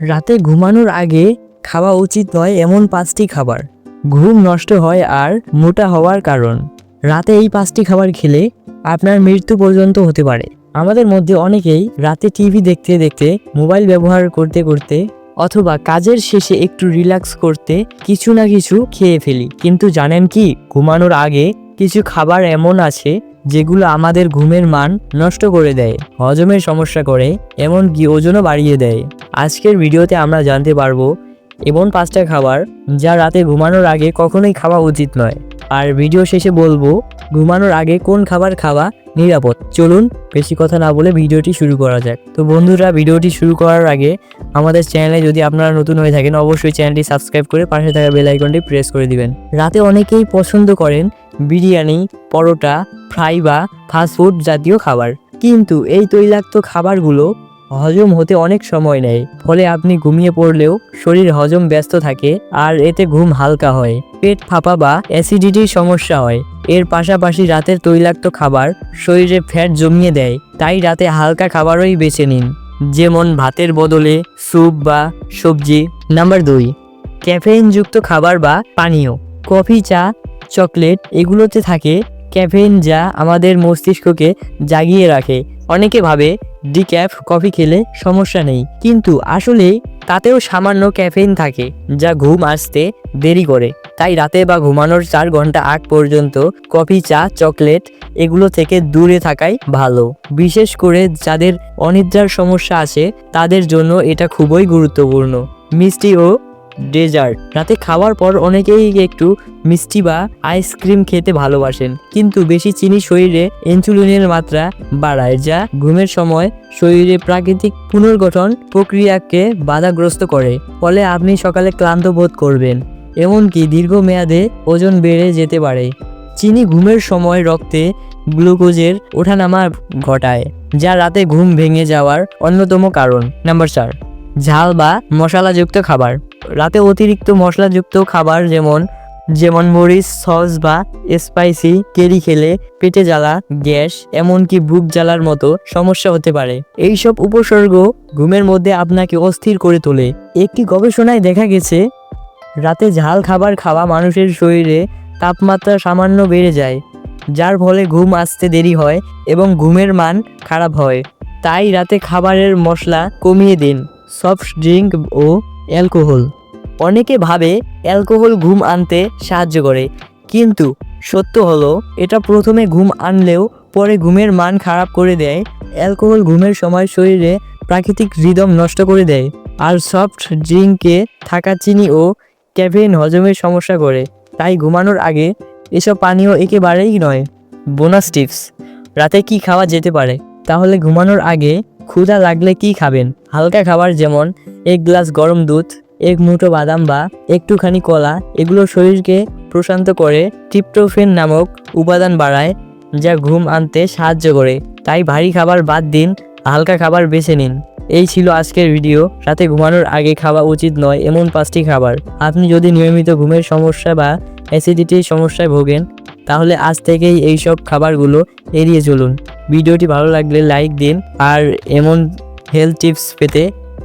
রাতে ঘুমানোর আগে খাওয়া উচিত নয় এমন পাঁচটি খাবার। ঘুম নষ্ট হয় আর মোটা হওয়ার কারণ। রাতে এই পাঁচটি খাবার খেলে আপনার মৃত্যু পর্যন্ত হতে পারে। আমাদের মধ্যে অনেকেই রাতে টিভি দেখতে দেখতে, মোবাইল ব্যবহার করতে করতে অথবা কাজের শেষে একটু রিল্যাক্স করতে কিছু না কিছু খেয়ে ফেলি। কিন্তু জানেন কি, ঘুমানোর আগে কিছু খাবার এমন আছে যেগুলো আমাদের ঘুমের মান নষ্ট করে দেয়, হজমের সমস্যা করে, এমনকি ওজনও বাড়িয়ে দেয়। আজকের ভিডিওতে আমরা জানতে পারব, এমন পাঁচটা খাবার যা রাতে ঘুমানোর আগে কখনোই খাওয়া উচিত নয়। আর ভিডিও শেষে বলব, ঘুমানোর আগে কোন খাবার খাওয়া নিরাপদ? চলুন বেশি কথা না বলে ভিডিওটি শুরু করা যাক। তো বন্ধুরা, ভিডিওটি শুরু করার আগে আমাদের চ্যানেলে যদি আপনারা নতুন হয়ে থাকেন, অবশ্যই চ্যানেলটি সাবস্ক্রাইব করে পাশে থাকা বেল আইকনটি প্রেস করে দিবেন। রাতে অনেকেই পছন্দ করেন বিরিয়ানি, পরোটা, ফ্রাই বা ফাস্টফুড জাতীয় খাবার। কিন্তু এই তৈলাক্ত খাবারগুলো হজম হতে অনেক সময় নেয়, ফলে আপনি ঘুমিয়ে পড়লেও শরীর হজম ব্যস্ত থাকে আর এতে ঘুম হালকা হয়। পেট ফাঁপা বা অ্যাসিডিটির সমস্যা হয়। এর পাশাপাশি রাতের তৈলাক্ত খাবার শরীরে ফ্যাট জমিয়ে দেয়, তাই রাতে হালকা খাবারই বেছে নিন। যেমন ভাতের বদলে স্যুপ বা সবজি। নাম্বার দুই, ক্যাফেইনযুক্ত খাবার বা পানীয়। কফি, চা, চকলেট এগুলোতে থাকে ক্যাফেইন যা আমাদের মস্তিষ্ককে জাগিয়ে রাখে। অনেকে ভাবে ডিক্যাফ কফি খেলে সমস্যা নেই, কিন্তু আসলে তাতেও সামান্য ক্যাফেইন থাকে, যা ঘুম আসতে দেরি করে। তাই রাতে বা ঘুমানোর চার ঘণ্টা আগ পর্যন্ত কফি, চা, চকলেট এগুলো থেকে দূরে থাকাই ভালো। বিশেষ করে যাদের অনিদ্রার সমস্যা আছে, তাদের জন্য এটা খুবই গুরুত্বপূর্ণ। মিষ্টি ও ডেজার্ট। রাতে খাওয়ার পর অনেকেই একটু মিষ্টি বা আইসক্রিম খেতে ভালোবাসেন। কিন্তু বেশি চিনি শরীরে ইনসুলিনের মাত্রা বাড়ায়, যা ঘুমের সময় শরীরে প্রাকৃতিক পুনর্গঠন প্রক্রিয়াকে বাধাগ্রস্ত করে। ফলে আপনি সকালে ক্লান্ত বোধ করবেন, এমনকি দীর্ঘমেয়াদে ওজন বেড়ে যেতে পারে। চিনি ঘুমের সময় রক্তে গ্লুকোজের ওঠানামা ঘটায়, যা রাতে ঘুম ভেঙে যাওয়ার অন্যতম কারণ। নাম্বার চার, ঝাল বা মশলাযুক্ত খাবার। রাতে অতিরিক্ত মশলাযুক্ত খাবার যেমন যেমন মরিচ, সস বা স্পাইসি, কেরি খেলে পেটে জ্বালা, গ্যাস, এমনকি বুক জ্বালার মতো সমস্যা হতে পারে। এইসব উপসর্গ ঘুমের মধ্যে আপনাকে অস্থির করে তোলে। একটি গবেষণায় দেখা গেছে, রাতে ঝাল খাবার খাওয়া মানুষের শরীরে তাপমাত্রা সামান্য বেড়ে যায়, যার ফলে ঘুম আসতে দেরি হয় এবং ঘুমের মান খারাপ হয়। তাই রাতে খাবারের মশলা কমিয়ে দিন। সফট ড্রিঙ্ক ও অ্যালকোহল। অনেকে ভাবে অ্যালকোহল ঘুম আনতে সাহায্য করে, কিন্তু সত্য হলো এটা প্রথমে ঘুম আনলেও পরে ঘুমের মান খারাপ করে দেয়, অ্যালকোহল ঘুমের সময় শরীরে প্রাকৃতিক রিদম নষ্ট করে দেয়, আর সফট ড্রিঙ্কে থাকা চিনি ও ক্যাফেইন হজমের সমস্যা করে, তাই ঘুমানোর আগে এসব পানীয় একেবারেই নয়। বোনাস টিপস, রাতে কি খাওয়া যেতে পারে? তাহলে ঘুমানোর আগে ক্ষুধা লাগলে কি খাবেন? হালকা খাবার যেমন এক গ্লাস গরম দুধ, এক মুঠো বাদাম বা একটুখানি কলা, এগুলো শরীরকে প্রশান্ত করে ট্রিপ্টোফেন নামক উপাদান বাড়ায়, যা ঘুম আনতে সাহায্য করে। তাই ভারী খাবার বাদ দিন, হালকা খাবার বেছে নিন। এই ছিল আজকের ভিডিও। রাতে ঘুমানোর আগে খাওয়া উচিত নয় এমন পাঁচটি খাবার। আপনি যদি নিয়মিত ঘুমের সমস্যা বা অ্যাসিডিটির সমস্যায় ভোগেন, তাহলে আজ থেকেই এই সব খাবারগুলো এড়িয়ে চলুন। ভিডিওটি ভালো লাগলে লাইক দিন আর এমন হেলথ টিপস পেতে